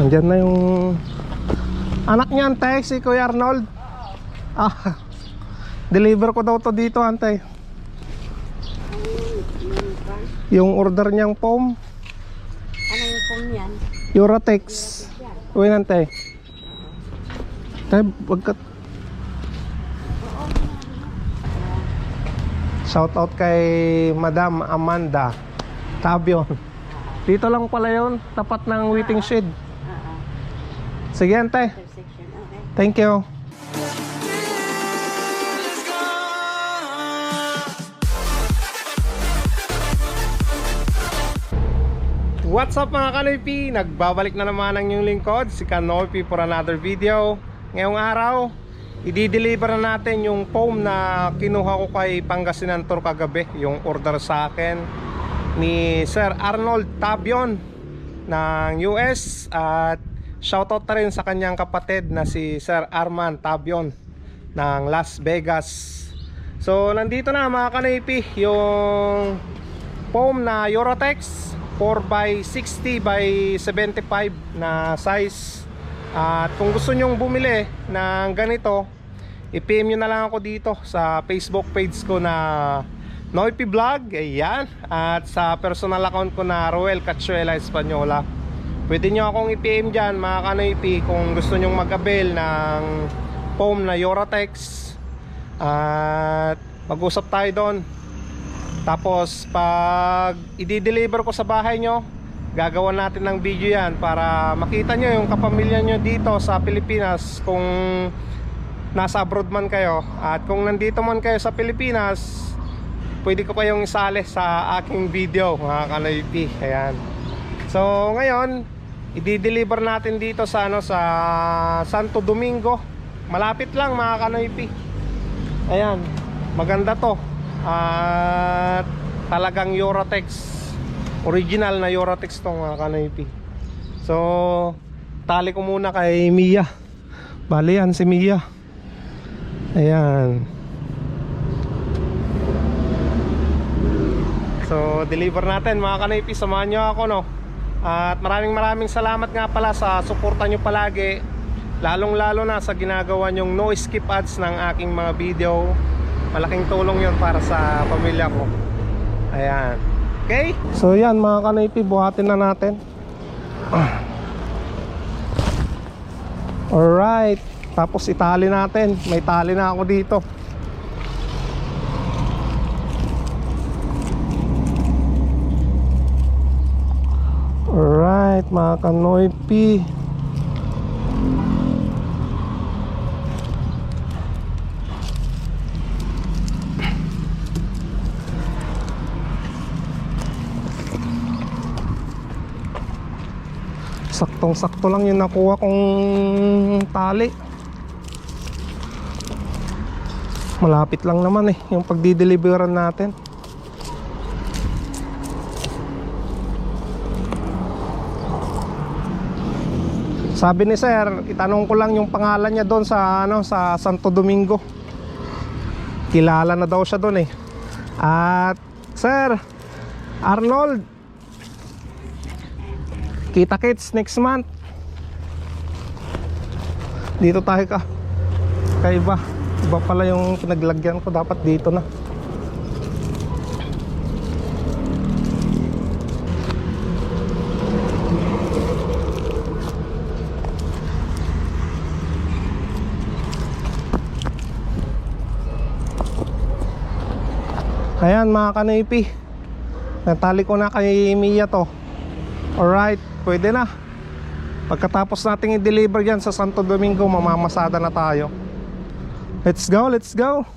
Nandyan na yung anak niya, ante, si Kuya Arnold. Ah, deliver ko daw to dito, ante. Yung order niyang foam, Ano yung phone yan? Eurotex. Uy, ante. Tay, wag ka... Shout out kay Madam Amanda Tabion. Dito lang pala yon tapat ng waiting shed. Sige, ante. Intersection. Okay. Thank you. What's up mga Kanoypi? Nagbabalik na naman ang inyong lingkod, si Kanoypi for another video. Ngayong araw, i-deliver na natin yung foam na kinuha ko kay Pangasinan Tour kagabi, yung order sa akin ni Sir Arnold Tabion ng US at shoutout na rin sa kanyang kapatid na si Sir Arman Tabion ng Las Vegas. So nandito na mga Kanoypi yung foam na Eurotex 4x60 by 75 na size. At kung gusto nyong bumili ng ganito i-PM nyo na lang ako dito sa Facebook page ko na Noipi Vlog. Ayan. At sa personal account ko na Roel Cachuela Española pwede nyo akong i-PM dyan mga kanoipi kung gusto nyong mag-avail ng foam na Eurotex at mag-usap tayo doon. Tapos pag i-deliver ko sa bahay nyo Gagawa natin ng video yan Para makita nyo yung kapamilya nyo dito sa Pilipinas Kung nasa abroad man kayo. At kung nandito man kayo sa Pilipinas Pwede ko kayong isali sa aking video mga kanoypi Ayan. So ngayon I-deliver natin dito sa ano sa Santo Domingo. Malapit lang mga kanoypi. Ayan Maganda to. At talagang Eurotex. Original na Eurotex tong mga kanoypi. So tali ko muna kay Mia. Bali yan si Mia. Ayan. So deliver natin mga kanoypi. Samahan nyo ako no at maraming maraming salamat nga pala sa suporta nyo palagi. Lalong lalo na sa ginagawa nyong no skip ads ng aking mga video. Malaking tulong yon para sa pamilya ko. Ayan. Okay? So yan mga kanaypi buhatin na natin. Alright. Tapos itali natin. May tali na ako dito alright mga kanoypi. Saktong sakto lang yung nakuha kong tali. Malapit lang naman eh yung pagdideliveran natin sabi ni sir itanong ko lang yung pangalan niya doon sa ano sa Santo Domingo kilala na daw siya doon eh at sir Arnold Kita kits next month. Dito tayo ka. Kaiba. Iba pala yung pinaglagyan ko. Dapat dito na. Ayan mga kanipi. Natali ko na kay Mia to. Alright, pwede na. Pagkatapos nating i-deliver yan sa Santo Domingo, mamamasada na tayo. Let's go, let's go.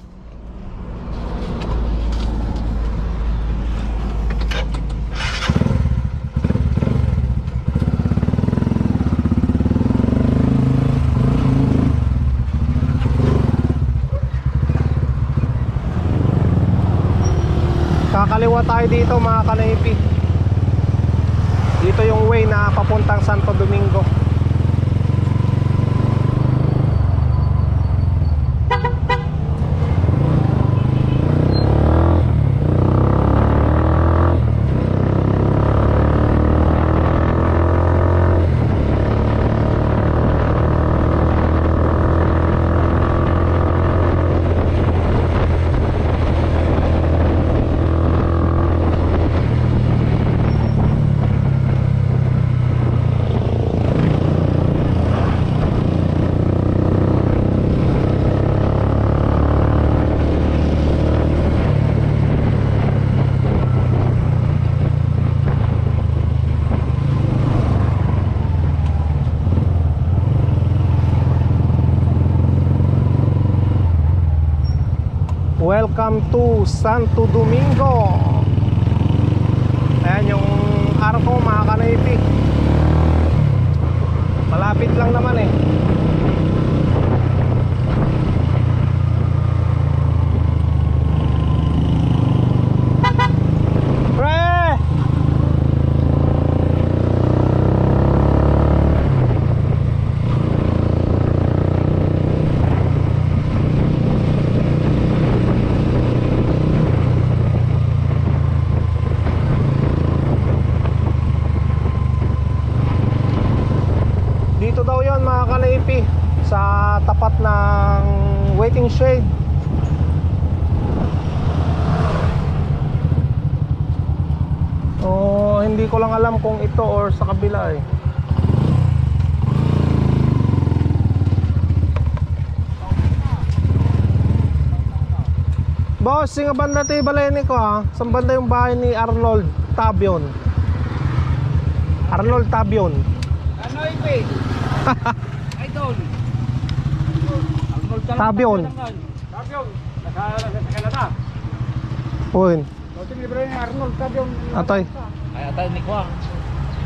Tayo dito mga kanaypi. Dito yung way na papuntang Santo Domingo. Welcome to Santo Domingo. Ayan yung arko mga kanaypi. Malapit lang naman eh. Yon mga kanaipi sa tapat ng waiting shade. Oh, hindi ko lang alam kung ito or sa kabila eh. Boss, singa banda tayo baleni ko ha. Saan banda yung bahay ni Arnold Tabion? Arnold Tabion. Ano ipi? Idol. Tabion. Tabion. Nasa sa Canada. Uy, Loting libre ni Arnold Tabion. atoy. Ay atay ni Kwang.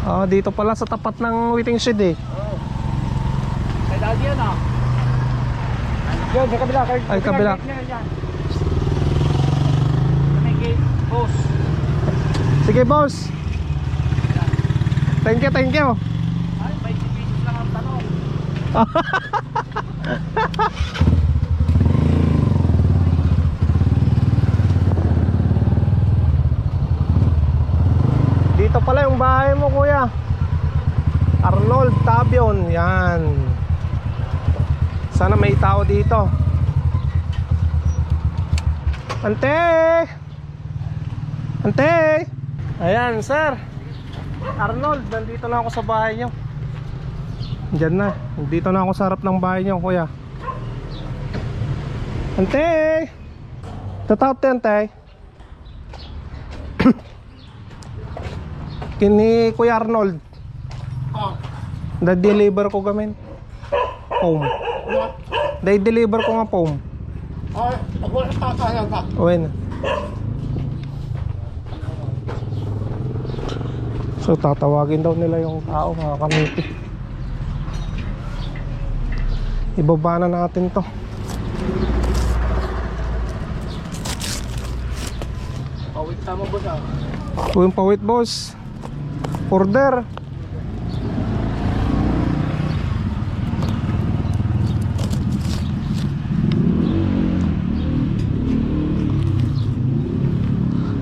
Ah, dito pala sa tapat ng waiting shed eh. Kay daddy yan ah. Diyan sa kabila. Kay, Ay, kabila. Boss. Sige, boss. Thank you, thank you. Ay, may pieces lang ang tanong. Dito pala yung bahay mo, kuya. Arnold Tabion, yan. Sana may tao dito. Ante! Ante! Ayan, sir. Arnold, nandito na ako sa bahay nyo. Diyan na. Nandito na ako sa harap ng bahay nyo, kuya. Ante! Tatawag tayo, ante. Kini Kuya Arnold. Da-deliver ko gamin. Home. Da-deliver ko nga home. Ay, ako na tatayang ka. Uwi na. So tatawagin daw nila yung tao mga kamiti. Ibaba na natin to. Pawit tama boss ah. Uwing pawit boss. Order.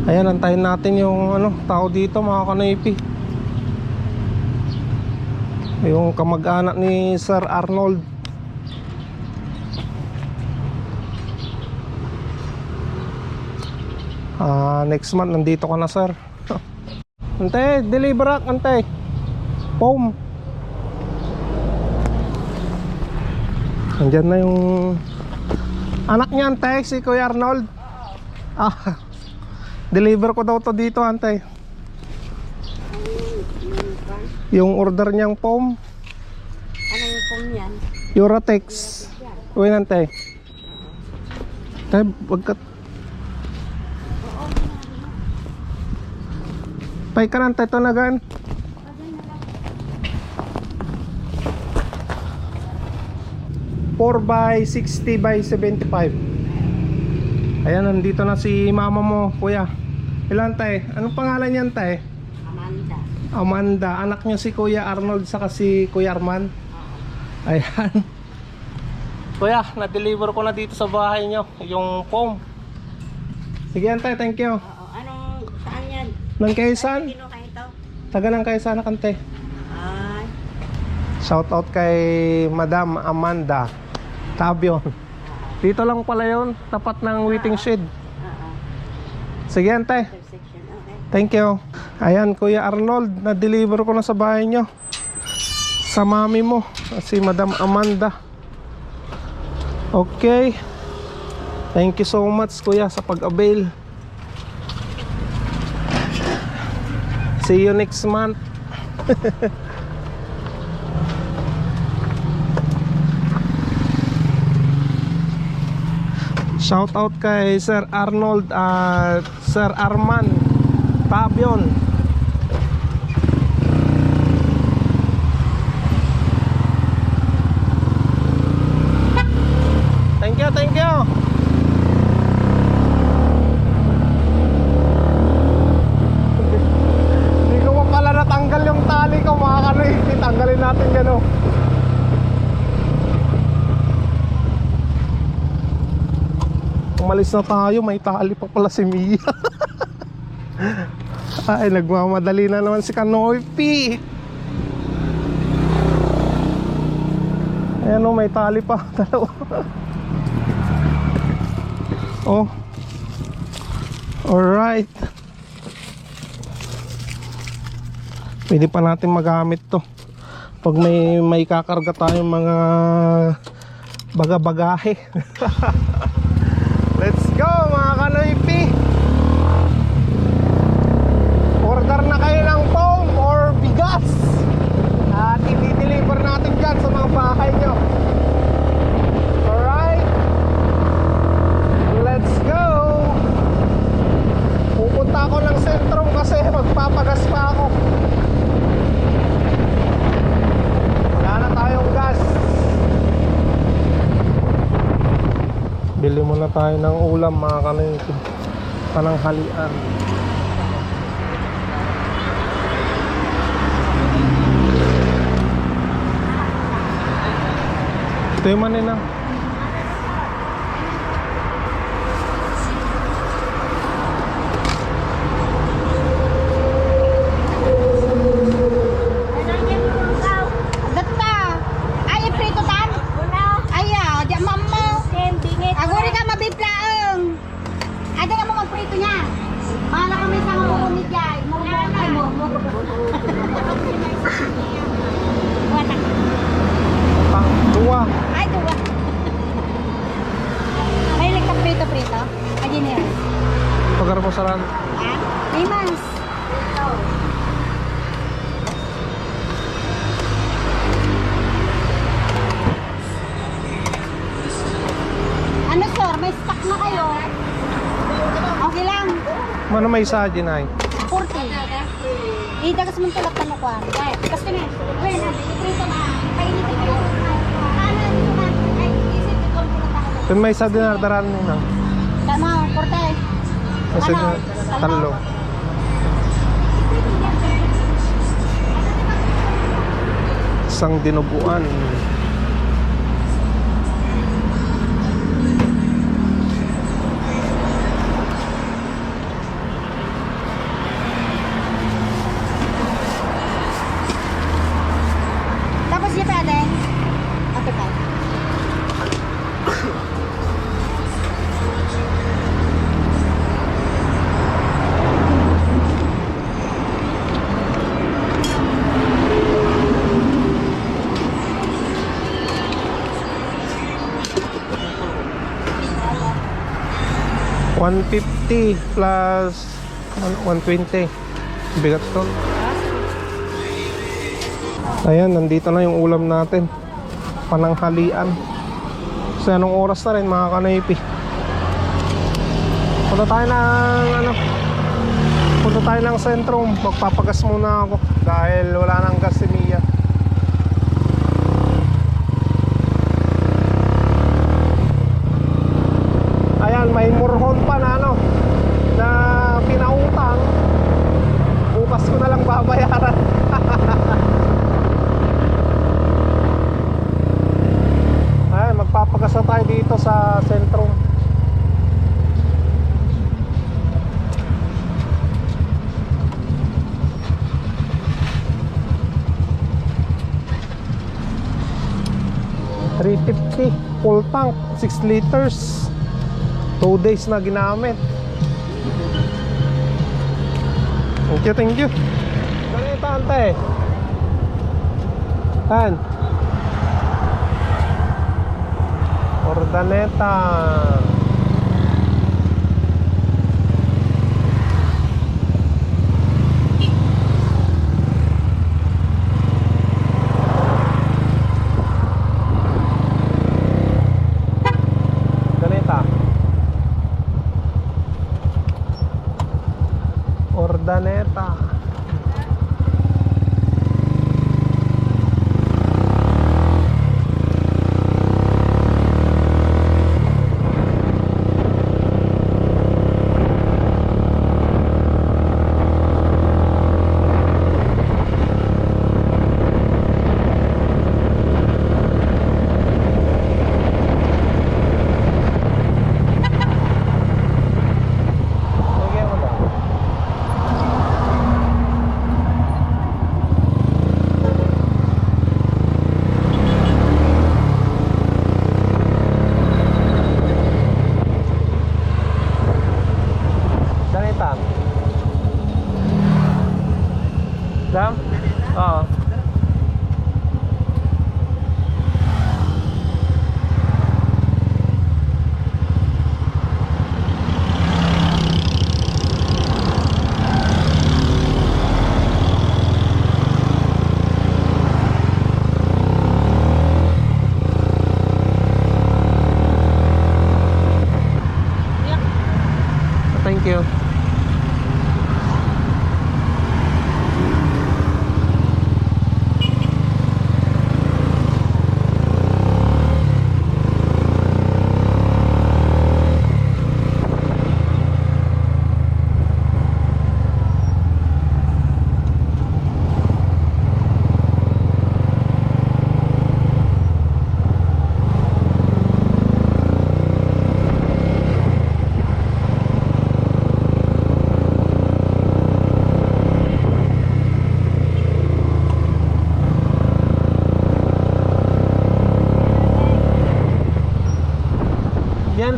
Ayan, antayin natin yung ano, tao dito mga kanaypi. Yung kamag-anak ni Sir Arnold. Ah, next month nandito ka na, sir. Ante, deliver ak, ante. Pom. Andyan na yung anak niya, ante, si Kuya Arnold. Ah, deliver ko daw to dito, ante. Yung order niyang pom, Ano yung pong yan? Uratex. Uy, ante. Tay, wag ka. Pay ka nante to na gan. Four by 60 by 75 Ayan, nandito na si mama mo, kuya Ilan tay? Anong pangalan niyan tay? Amanda. Amanda, anak niya si Kuya Arnold saka si Kuya Arman. Ayan. Kuya, na-deliver ko na dito sa bahay niyo yung foam. Sige, antay, thank you. Oo. Nang Quezon, Sino kayo ito? taga ng Quezon kante. Ay. Shout out kay Madam Amanda Tabion. Dito lang pala yon, tapat ng waiting shed. Oo. Sige, antay. Intersection. Okay. Thank you. Ayan, Kuya Arnold, na-deliver ko na sa bahay nyo. Sa mami mo, si Madam Amanda. Okay. Thank you so much, Kuya, sa pag-avail. See you next month. Shout out kay Sir Arnold at Sir Arman Pabion. Thank you, thank you. Hindi ko pa pala natanggal yung tali ko mga kanoy. Tanggalin natin gano. Umalis na tayo, may tali pa pala si Mia. Ay, nagmamadali na naman si Kanoy P. Ayan o, may tali pa. Dalawa. oh. Alright. Pwede pa natin magamit to. Pag may may kakarga tayong mga baga-bagahe. Let's go mga Kanoy P. Order na kayo ng foam or bigas. At i-deliver natin dyan sa mga bahay nyo. Alright. Let's go. Pupunta ako ng sentrum kasi magpapagas pa ako. Wala na tayong gas. Bili muna tayo ng ulam mga kanito. Pananghalian. Ito yung manina. Gata. Ay, prito tan. Ay, ah, di mammo. Aguri ka mabiblaeng. Ay, di ka mo magprito niya. Mahala kami sa mga umit yay. Murmur ay murmur. Watak. Pang dua. Ay, duwa. May like ka prito-prito. Ay, di niya. Pagar mo saran. Ah, may mas. Ano stock na kayo? Okay lang. Mano may isa din ay. 40. Idagas mong tulak na kuwan. Kasi na, wala na, iprito na. Painitin ko. Ano, ano, ano, ay, isip ko kung may isa din nardaran nila. Tama, korte. Kasi Ano? talo. Isang dinuguan. 150 plus 120 bigat to. Ayan nandito na yung ulam natin. Pananghalian. So anong oras na rin mga kanaypi? Punta tayo ng ano? Punta tayo ng sentrum magpapagas muna ako. Dahil wala nang gas. 6 liters. 2 days na ginamit. Thank you thank you. Ganito ante tan ordaneta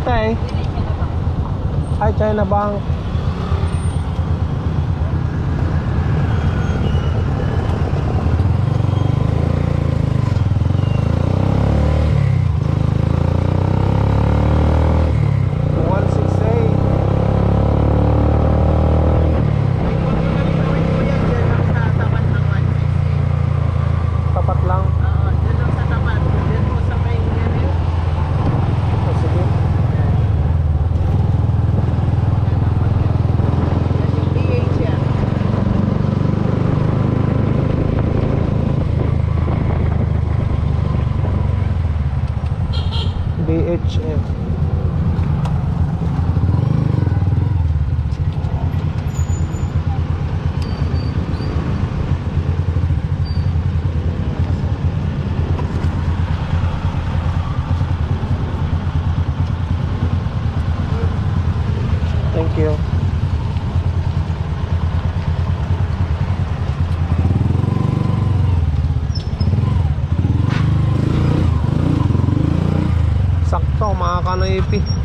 Tay. Ay, China Bank. One six eight. Tapat lang. Oh, sige. BHF Thank you. Sakto mga kanaypi.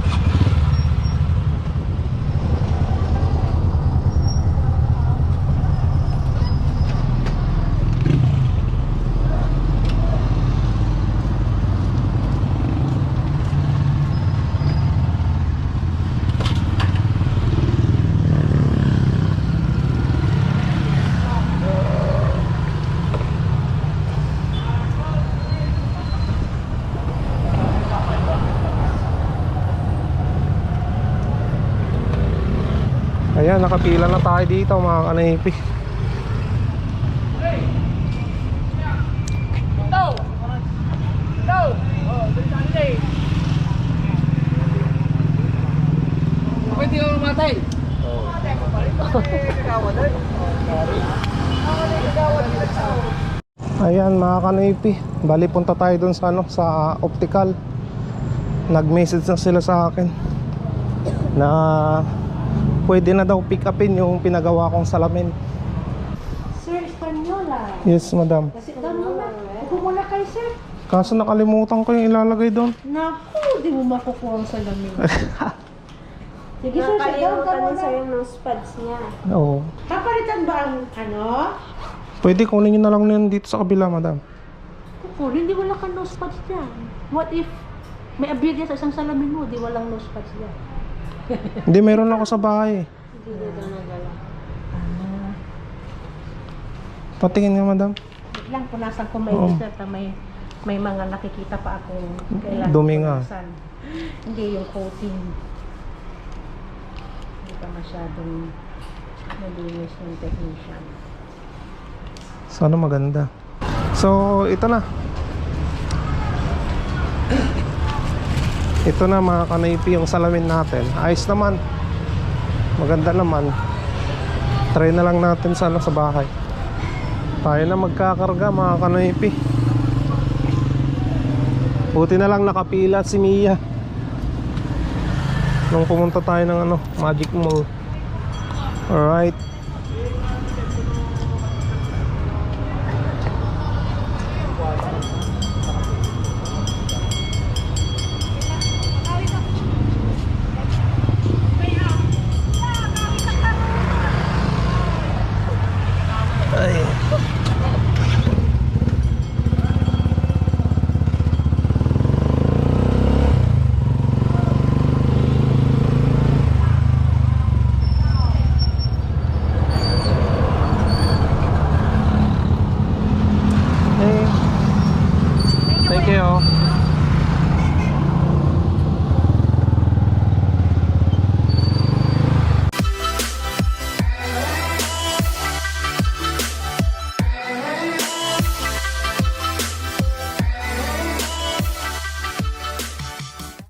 Ayan, nakapila na tayo dito mga kanaypi. Pwede ka matay. Ayan mga kanaypi, bali punta tayo dun sa ano, sa optical. Nag-message na sila sa akin na pwede na daw pick upin yung pinagawa kong salamin. Sir, Espanyola. Yes, madam. Sit down muna. Upo muna kayo, sir. Kaso nakalimutan ko yung ilalagay doon. Naku, di mo makukuha ang salamin. Sige, sir, sit down ka Nakalimutan mo muna. sa'yo ng spuds niya. Oo. Papalitan ba ang ano? Pwede kunin nyo na lang yan dito sa kabila, madam. Kuko, hindi wala kang nose pads dyan. What if may abirya sa isang salamin mo, di walang nose pads dyan. Hindi, meron ako sa bahay. Hindi daw nagala. Patingin nga, madam. Wait lang, punasan ko may Oo. dessert na may may mga nakikita pa kailangan Dumi nga. punasan. Hindi yung coating. Hindi pa masyadong malinis ng technician. Sana maganda. So, ito na. Ito na mga kanaypi yung salamin natin. Ayos naman. Maganda naman. Try na lang natin sana sa bahay. Tayo na magkakarga mga kanaypi. Buti na lang nakapila si Mia. Nung pumunta tayo ng ano, Magic Mall. Alright.